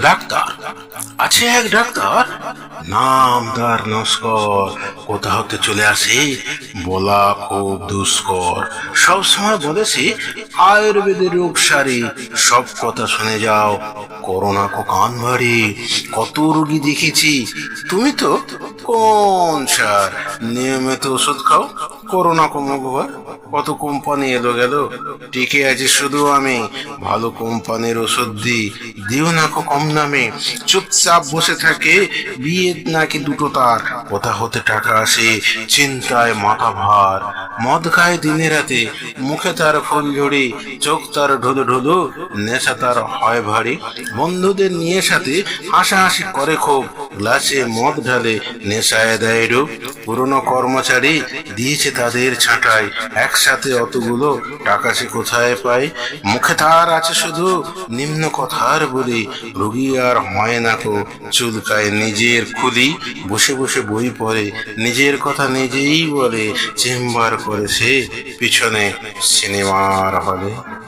Doctor. আছে এক doctor, নাম তার নস্কর। কোথা হতে চলে আসে, বলা খুব দুষ্কর। সব সময় বলেছি আয়ুর্বেদের রোগ সারি, সব কথা শুনে যাও। করোনা কো কান ভারী কত রোগী দেখেছি। তুমি তো কোন স্যার নিয়মিত ওষুধ খাও করোনা কমোবার কত কোম্পানি এলো গেল? টিকে আছে শুধু আমি। ভালো কোম্পানির ওষুধ দিই। দিও না কম দামে। চুপচাপ বসে থাকে। বিয়ে নাকি দুটো তার। কোথা হতে টাকা আসে? চিন্তায় মাথা ভার। মদ খায় দিনে রাতে। মুখে তার ফুল ঝুড়ি। চোখ তার ঢুলু ঢুলু। নেশা তার হয় ভারী। বন্ধুদের নিয়ে সাথে হাসাহাসি করে খুব। গ্লাসে মদ ঢালে নেশায় দেয় রূপ। পুরনো কর্মচারী দিয়েছে তাদের ছাঁটাই। একসাথে অতগুলো টাকা সে কোথায় পায়? মুখে তার আছে শুধু নিম্ন কথার বলি। রুগী আর হয় না কো চুলকায় নিজের খুলি। বসে বসে বই পড়ে, নিজের কথা নিজেই বলে। চেম্বার করে সে পিছনে সিনেমার হলে।